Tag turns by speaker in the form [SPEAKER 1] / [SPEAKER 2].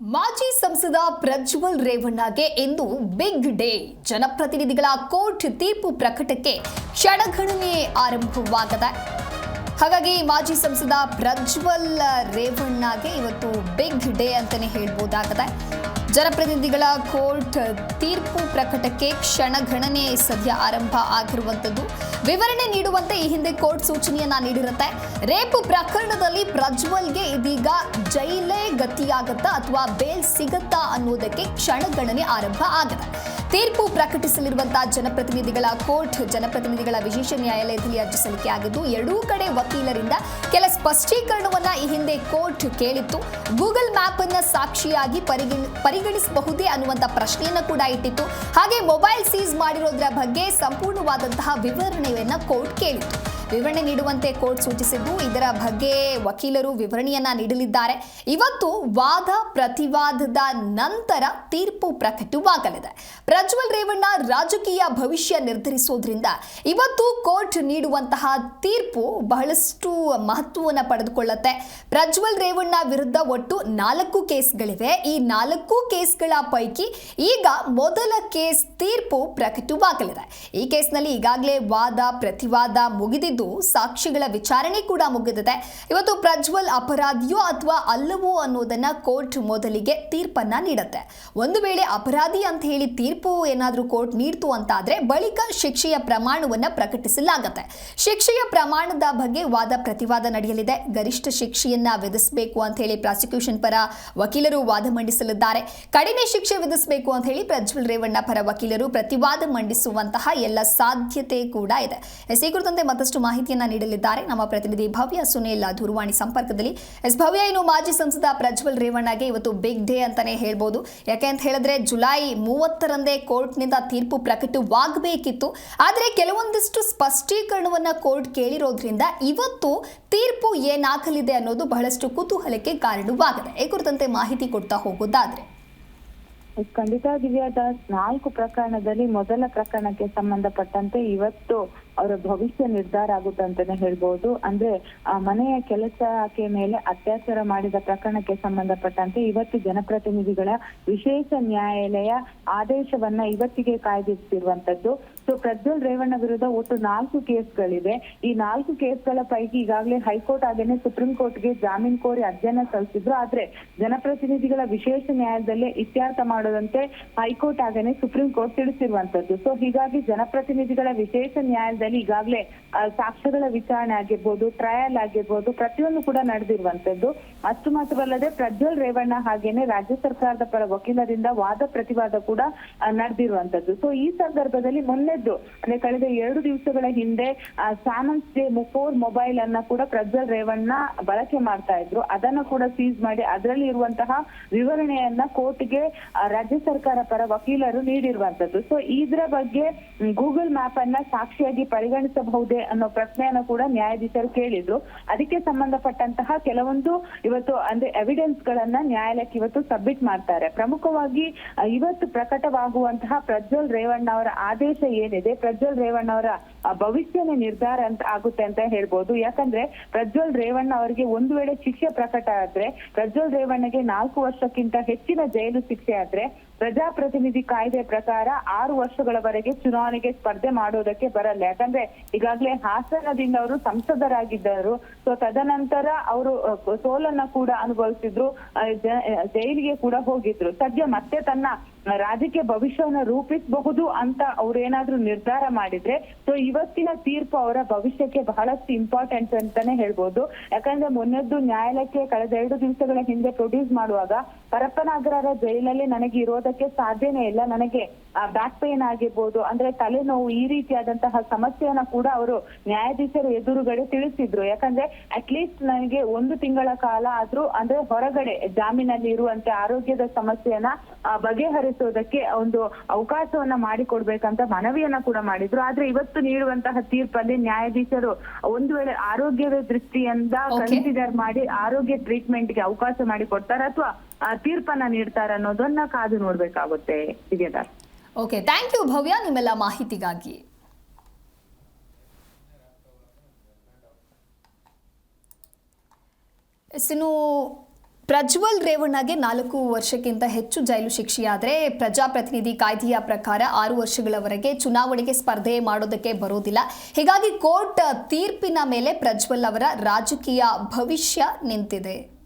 [SPEAKER 1] ಮಾಜಿ ಸಂಸದ ಪ್ರಜ್ವಲ್ ರೇವಣ್ಣಗೆ ಇಂದು ಬಿಗ್ ಡೇ. ಜನಪ್ರತಿನಿಧಿಗಳ ಕೋರ್ಟ್ ತೀರ್ಪು ಪ್ರಕಟಕ್ಕೆ ಕ್ಷಣಗಣನೆ ಆರಂಭವಾಗಿದೆ. ಹಾಗಾಗಿ ಮಾಜಿ ಸಂಸದ ಪ್ರಜ್ವಲ್ ರೇವಣ್ಣಗೆ ಇವತ್ತು ಬಿಗ್ ಡೇ ಅಂತಾನೆ ಹೇಳ್ಬೋದಾಗಿದೆ. ಜನಪ್ರತಿನಿಧಿಗಳ ಕೋರ್ಟ್ ತೀರ್ಪು ಪ್ರಕಟಕ್ಕೆ ಕ್ಷಣಗಣನೆ ಸದ್ಯ ಆರಂಭ ಆಗಿರುವಂಥದ್ದು. ವಿವರಣೆ ನೀಡುವಂತೆ ಈ ಹಿಂದೆ ಕೋರ್ಟ್ ಸೂಚನೆಯನ್ನ ನೀಡಿರುತ್ತೆ. ರೇಪು ಪ್ರಕರಣದಲ್ಲಿ ಪ್ರಜ್ವಲ್ಗೆ ಇದೀಗ ಜೈಲೇ ಗತಿಯಾಗತ್ತಾ ಅಥವಾ ಬೇಲ್ ಸಿಗತ್ತಾ ಅನ್ನುವುದಕ್ಕೆ ಕ್ಷಣಗಣನೆ ಆರಂಭ ಆಗಿದೆ. ತೀರ್ಪು ಪ್ರಕಟಿಸಲಿರುವಂತಹ ಜನಪ್ರತಿನಿಧಿಗಳ ಕೋರ್ಟ್ ಜನಪ್ರತಿನಿಧಿಗಳ ವಿಶೇಷ ನ್ಯಾಯಾಲಯದಲ್ಲಿ ಅರ್ಜಿ ಸಲ್ಲಿಕೆ ಆಗಿದ್ದು, ಎರಡೂ ಕಡೆ ವಕೀಲರಿಂದ ಕೆಲ ಸ್ಪಷ್ಟೀಕರಣವನ್ನ ಈ ಹಿಂದೆ ಕೋರ್ಟ್ ಕೇಳಿತ್ತು. ಗೂಗಲ್ ಮ್ಯಾಪ್ ಅನ್ನ ಸಾಕ್ಷಿಯಾಗಿ ಪರಿಗಣ ಪರಿಗಣಿಸಬಹುದೇ ಅನ್ನುವಂತ ಪ್ರಶ್ನೆಯನ್ನ ಕೂಡ ಇಟ್ಟಿತ್ತು. ಹಾಗೆ ಮೊಬೈಲ್ ಸೀಸ್ ಮಾಡಿರೋದ್ರ ಬಗ್ಗೆ ಸಂಪೂರ್ಣವಾದಂತಹ ವಿವರಣೆಯನ್ನ ಕೋರ್ಟ್ ಕೇಳಿತ್ತು. ವಿವರಣೆ ನೀಡುವಂತೆ ಕೋರ್ಟ್ ಸೂಚಿಸಿದ್ದು, ಇದರ ಬಗ್ಗೆ ವಕೀಲರು ವಿವರಣೆಯನ್ನ ನೀಡಲಿದ್ದಾರೆ. ಇವತ್ತು ವಾದ ಪ್ರತಿವಾದದ ನಂತರ ತೀರ್ಪು ಪ್ರಕಟವಾಗಲಿದೆ. ಪ್ರಜ್ವಲ್ ರೇವಣ್ಣ ರಾಜಕೀಯ ಭವಿಷ್ಯ ನಿರ್ಧರಿಸೋದ್ರಿಂದ ಇವತ್ತು ಕೋರ್ಟ್ ನೀಡುವಂತಹ ತೀರ್ಪು ಬಹಳಷ್ಟು ಮಹತ್ವವನ್ನು ಪಡೆದುಕೊಳ್ಳುತ್ತೆ. ಪ್ರಜ್ವಲ್ ರೇವಣ್ಣ ವಿರುದ್ಧ ಒಟ್ಟು ನಾಲ್ಕು ಕೇಸ್ಗಳಿವೆ. ಈ ನಾಲ್ಕು ಕೇಸ್ಗಳ ಪೈಕಿ ಈಗ ಮೊದಲ ಕೇಸ್ ತೀರ್ಪು ಪ್ರಕಟವಾಗಲಿದೆ. ಈ ಕೇಸ್ನಲ್ಲಿ ಈಗಾಗಲೇ ವಾದ, ಪ್ರತಿವಾದ ಮುಗಿದಿದ್ದು ಸಾಕ್ಷಿಗಳ ವಿಚಾರಣೆ ಕೂಡ ಮುಗಿದಿದೆ. ಇವತ್ತು ಪ್ರಜ್ವಲ್ ಅಪರಾಧಿಯೋ ಅಥವಾ ಅಲ್ಲವೋ ಅನ್ನೋದನ್ನ ಕೋರ್ಟ್ ಮೊದಲಿಗೆ ತೀರ್ಪನ್ನ ನೀಡುತ್ತೆ. ಒಂದು ವೇಳೆ ಅಪರಾಧಿ ಅಂತ ಹೇಳಿ ತೀರ್ಪು ಏನಾದರೂ ಕೋರ್ಟ್ ನೀಡ್ತು ಅಂತಾದ್ರೆ ಬಳಿಕ ಶಿಕ್ಷೆಯ ಪ್ರಮಾಣವನ್ನ ಪ್ರಕಟಿಸಲಾಗುತ್ತೆ. ಶಿಕ್ಷೆಯ ಪ್ರಮಾಣದ ಬಗ್ಗೆ ವಾದ ಪ್ರತಿವಾದ ನಡೆಯಲಿದೆ. ಗರಿಷ್ಠ ಶಿಕ್ಷೆಯನ್ನ ವಿಧಿಸಬೇಕು ಅಂತ ಹೇಳಿ ಪ್ರಾಸಿಕ್ಯೂಷನ್ ಪರ ವಕೀಲರು ವಾದ ಮಂಡಿಸಲಿದ್ದಾರೆ. ಕಡಿಮೆ ಶಿಕ್ಷೆ ವಿಧಿಸಬೇಕು ಅಂತ ಹೇಳಿ ಪ್ರಜ್ವಲ್ ರೇವಣ್ಣ ಪರ ವಕೀಲರು ಪ್ರತಿವಾದ ಮಂಡಿಸುವಂತಹ ಎಲ್ಲ ಸಾಧ್ಯತೆ ಕೂಡ ಇದೆ. ಈ ಕುರಿತಂತೆ ಮತ್ತಷ್ಟು ಮಾಹಿತಿಯನ್ನ ನೀಡಲಿದ್ದಾರೆ. ನಮ್ಮ ಪ್ರತಿನಿಧಿ ಭವ್ಯ ಸುನೀಲ್ ದೂರವಾಣಿ ಸಂಪರ್ಕದಲ್ಲಿ. ಎಸ್ ಭವ್ಯ, ಇನ್ನು ಮಾಜಿ ಸಂಸದ ಪ್ರಜ್ವಲ್ ರೇವಣ್ಣಗೆ ಇವತ್ತು ಬಿಗ್ ಡೇ ಅಂತಾನೆ ಹೇಳ್ಬೋದು. ಯಾಕೆ ಅಂತ ಹೇಳಿದ್ರೆ ಜುಲೈ ಮೂವತ್ತರಂದೇ ಕೋರ್ಟ್ನಿಂದ ತೀರ್ಪು ಪ್ರಕಟವಾಗಬೇಕಿತ್ತು. ಆದರೆ ಕೆಲವೊಂದಿಷ್ಟು ಸ್ಪಷ್ಟೀಕರಣವನ್ನ ಕೋರ್ಟ್ ಕೇಳಿರೋದ್ರಿಂದ ಇವತ್ತು ತೀರ್ಪು ಏನಾಗಲಿದೆ ಅನ್ನೋದು ಬಹಳಷ್ಟು ಕುತೂಹಲಕ್ಕೆ ಕಾರಣವಾಗಿದೆ. ಈ ಕುರಿತಂತೆ ಮಾಹಿತಿ ಕೊಡ್ತಾ ಹೋಗೋದಾದ್ರೆ.
[SPEAKER 2] ಖಂಡಿತ ದಿವ್ಯಾದಾಸ್ ನಾಲ್ಕು ಪ್ರಕರಣದಲ್ಲಿ ಮೊದಲ ಪ್ರಕರಣಕ್ಕೆ ಸಂಬಂಧಪಟ್ಟಂತೆ ಇವತ್ತು ಅವರ ಭವಿಷ್ಯ ನಿರ್ಧಾರ ಆಗುತ್ತೆ ಅಂತಾನೆ ಹೇಳ್ಬೋದು. ಅಂದ್ರೆ ಆ ಮನೆಯ ಕೆಲಸಕ್ಕೆ ಮೇಲೆ ಅತ್ಯಾಚಾರ ಮಾಡಿದ ಪ್ರಕರಣಕ್ಕೆ ಸಂಬಂಧಪಟ್ಟಂತೆ ಇವತ್ತು ಜನಪ್ರತಿನಿಧಿಗಳ ವಿಶೇಷ ನ್ಯಾಯಾಲಯ ಆದೇಶವನ್ನ ಇವತ್ತಿಗೆ ಕಾಯ್ದಿರಿಸಿರುವಂತದ್ದು. ಸೊ ಪ್ರಜ್ವಲ್ ರೇವಣ್ಣ ವಿರುದ್ಧ ಒಟ್ಟು ನಾಲ್ಕು ಕೇಸ್ಗಳಿವೆ. ಈ ನಾಲ್ಕು ಕೇಸ್ಗಳ ಪೈಕಿ ಈಗಾಗಲೇ ಹೈಕೋರ್ಟ್ ಹಾಗೇನೆ ಸುಪ್ರೀಂ ಕೋರ್ಟ್ಗೆ ಜಾಮೀನ್ ಕೋರಿ ಅರ್ಜಿಯನ್ನ ಸಲ್ಲಿಸಿದ್ರು. ಆದ್ರೆ ಜನಪ್ರತಿನಿಧಿಗಳ ವಿಶೇಷ ನ್ಯಾಯಾಲಯದಲ್ಲೇ ಇತ್ಯರ್ಥ ಮಾಡೋದಂತೆ ಹೈಕೋರ್ಟ್ ಹಾಗೇನೆ ಸುಪ್ರೀಂ ಕೋರ್ಟ್ ತಿಳಿಸಿರುವಂತದ್ದು. ಸೊ ಹೀಗಾಗಿ ಜನಪ್ರತಿನಿಧಿಗಳ ವಿಶೇಷ ನ್ಯಾಯಾಲಯದಲ್ಲಿ ಈಗಾಗಲೇ ಸಾಕ್ಷ್ಯಗಳ ವಿಚಾರಣೆ ಆಗಿರ್ಬೋದು ಟ್ರಯಲ್ ಆಗಿರ್ಬೋದು ಪ್ರತಿಯೊಂದು ಕೂಡ ನಡೆದಿರುವಂತದ್ದು ಅಷ್ಟು ಮಾತ್ರವಲ್ಲದೆ ಪ್ರಜ್ವಲ್ ರೇವಣ್ಣ ಹಾಗೇನೆ ರಾಜ್ಯ ಸರ್ಕಾರದ ಪರ ವಕೀಲರಿಂದ ವಾದ ಪ್ರತಿವಾದ ಕೂಡ ನಡೆದಿರುವಂತದ್ದು. ಸೊ ಈ ಸಂದರ್ಭದಲ್ಲಿ ಮೊನ್ನೆದ್ದು, ಅಂದ್ರೆ ಕಳೆದ ಎರಡು ದಿವಸಗಳ ಹಿಂದೆ ಸ್ಯಾಮನ್ಸ್ ಡೇ ಫೋರ್ ಮೊಬೈಲ್ ಅನ್ನ ಕೂಡ ಪ್ರಜ್ವಲ್ ರೇವಣ್ಣ ಬಳಕೆ ಮಾಡ್ತಾ ಇದ್ರು. ಅದನ್ನ ಕೂಡ ಸೀಸ್ ಮಾಡಿ ಅದರಲ್ಲಿ ಇರುವಂತಹ ವಿವರಣೆಯನ್ನ ಕೋರ್ಟ್ಗೆ ರಾಜ್ಯ ಸರ್ಕಾರ ಪರ ವಕೀಲರು ನೀಡಿರುವಂತದ್ದು. ಸೊ ಇದರ ಬಗ್ಗೆ ಗೂಗಲ್ ಮ್ಯಾಪ್ ಅನ್ನ ಸಾಕ್ಷಿಯಾಗಿ ಪರಿಗಣಿಸಬಹುದೇ ಅನ್ನೋ ಪ್ರಶ್ನೆಯನ್ನ ಕೂಡ ನ್ಯಾಯಾಧೀಶರು ಕೇಳಿದ್ರು. ಅದಕ್ಕೆ ಸಂಬಂಧಪಟ್ಟಂತಹ ಕೆಲವೊಂದು ಇವತ್ತು ಅಂದ್ರೆ ಎವಿಡೆನ್ಸ್ ಗಳನ್ನ ನ್ಯಾಯಾಲಯಕ್ಕೆ ಇವತ್ತು ಸಬ್ಮಿಟ್ ಮಾಡ್ತಾರೆ. ಪ್ರಮುಖವಾಗಿ ಇವತ್ತು ಪ್ರಕಟವಾಗುವಂತಹ ಪ್ರಜ್ವಲ್ ರೇವಣ್ಣ ಅವರ ಆದೇಶ ಏನಿದೆ, ಪ್ರಜ್ವಲ್ ರೇವಣ್ಣ ಅವರ ಭವಿಷ್ಯನೇ ನಿರ್ಧಾರ ಅಂತ ಆಗುತ್ತೆ ಅಂತ ಹೇಳ್ಬೋದು. ಯಾಕಂದ್ರೆ ಪ್ರಜ್ವಲ್ ರೇವಣ್ಣ ಅವರಿಗೆ ಒಂದು ವೇಳೆ ಶಿಕ್ಷೆ ಪ್ರಕಟ ಆದ್ರೆ, ಪ್ರಜ್ವಲ್ ರೇವಣ್ಣಗೆ ನಾಲ್ಕು ವರ್ಷಕ್ಕಿಂತ ಹೆಚ್ಚಿನ ಜೈಲು ಶಿಕ್ಷೆ ಆದ್ರೆ ಪ್ರಜಾಪ್ರತಿನಿಧಿ ಕಾಯ್ದೆ ಪ್ರಕಾರ ಆರು ವರ್ಷಗಳವರೆಗೆ ಚುನಾವಣೆಗೆ ಸ್ಪರ್ಧೆ ಮಾಡೋದಕ್ಕೆ ಬರಲ್ಲ. ಯಾಕಂದ್ರೆ ಈಗಾಗಲೇ ಹಾಸನದಿಂದ ಅವರು ಸಂಸದರಾಗಿದ್ದರು. ಸೊ ತದನಂತರ ಅವರು ಸೋಲನ್ನ ಕೂಡ ಅನುಭವಿಸಿದ್ರು. ಜೈಲಿಗೆ ಕೂಡ ಹೋಗಿದ್ರು. ಸದ್ಯ ಮತ್ತೆ ತನ್ನ ರಾಜಕೀಯ ಭವಿಷ್ಯವನ್ನ ರೂಪಿಸಬಹುದು ಅಂತ ಅವ್ರೇನಾದ್ರೂ ನಿರ್ಧಾರ ಮಾಡಿದ್ರೆ ಸೊ ಇವತ್ತಿನ ತೀರ್ಪು ಅವರ ಭವಿಷ್ಯಕ್ಕೆ ಬಹಳಷ್ಟು ಇಂಪಾರ್ಟೆಂಟ್ ಅಂತಾನೆ ಹೇಳ್ಬೋದು. ಯಾಕಂದ್ರೆ ಮೊನ್ನೆದ್ದು ನ್ಯಾಯಾಲಯಕ್ಕೆ ಕಳೆದ ಎರಡು ದಿವಸಗಳ ಹಿಂದೆ ಪ್ರೊಡ್ಯೂಸ್ ಮಾಡುವಾಗ ಪರಪ್ಪನಾಗರ ಜೈಲಲ್ಲಿ ನನಗೆ ಇರೋದಕ್ಕೆ ಸಾಧ್ಯನೇ ಇಲ್ಲ. ನನಗೆ ಬ್ಯಾಕ್ ಪೇನ್ ಆಗಿರ್ಬೋದು ಅಂದ್ರೆ ತಲೆನೋವು ಈ ರೀತಿಯಾದಂತಹ ಸಮಸ್ಯೆಯನ್ನ ಕೂಡ ಅವರು ನ್ಯಾಯಾಧೀಶರ ಎದುರುಗಡೆ ತಿಳಿಸಿದ್ರು. ಯಾಕಂದ್ರೆ ಅಟ್ಲೀಸ್ಟ್ ನನಗೆ ಒಂದು ತಿಂಗಳ ಕಾಲ ಆದ್ರೂ ಅಂದ್ರೆ ಹೊರಗಡೆ ಜಾಮೀನಲ್ಲಿ ಇರುವಂತೆ ಆರೋಗ್ಯದ ಸಮಸ್ಯೆಯನ್ನ ಆ, ಬಗೆಹರಿಸೋದಕ್ಕೆ ಒಂದು ಅವಕಾಶವನ್ನ ಮಾಡಿಕೊಡ್ಬೇಕಂತ ಮನವಿಯನ್ನ ಕೂಡ ಮಾಡಿದ್ರು. ಆದ್ರೆ ಇವತ್ತು ನೀಡುವಂತಹ ತೀರ್ಪಲ್ಲಿ ನ್ಯಾಯಾಧೀಶರು ಒಂದು ವೇಳೆ ಆರೋಗ್ಯದ ದೃಷ್ಟಿಯಿಂದ. ಕನ್ಸಿಡರ್ ಮಾಡಿ ಆರೋಗ್ಯ ಟ್ರೀಟ್ಮೆಂಟ್ಗೆ ಅವಕಾಶ ಮಾಡಿ ಕೊಡ್ತಾರ ಅಥವಾ ಆ ತೀರ್ಪನ್ನ ನೀಡ್ತಾರ ಅನ್ನೋದನ್ನ ಕಾದು ನೋಡ್ಬೇಕಾಗುತ್ತೆ.
[SPEAKER 1] ಓಕೆ ಥ್ಯಾಂಕ್ ಯು ಭವ್ಯ ನಿಮ್ಮೆಲ್ಲ ಮಾಹಿತಿಗಾಗಿ. ಇನ್ನು ಪ್ರಜ್ವಲ್ ರೇವಣ್ಣಗೆ ನಾಲ್ಕು ವರ್ಷಕ್ಕಿಂತ ಹೆಚ್ಚು ಜೈಲು ಶಿಕ್ಷೆಯಾದರೆ ಪ್ರಜಾಪ್ರತಿನಿಧಿ ಕಾಯ್ದೆಯ ಪ್ರಕಾರ ಆರು ವರ್ಷಗಳವರೆಗೆ ಚುನಾವಣೆಗೆ ಸ್ಪರ್ಧೆ ಮಾಡೋದಕ್ಕೆ ಬರೋದಿಲ್ಲ. ಹೀಗಾಗಿ ಕೋರ್ಟ್ ತೀರ್ಪಿನ ಮೇಲೆ ಪ್ರಜ್ವಲ್ ಅವರ ರಾಜಕೀಯ ಭವಿಷ್ಯ ನಿಂತಿದೆ.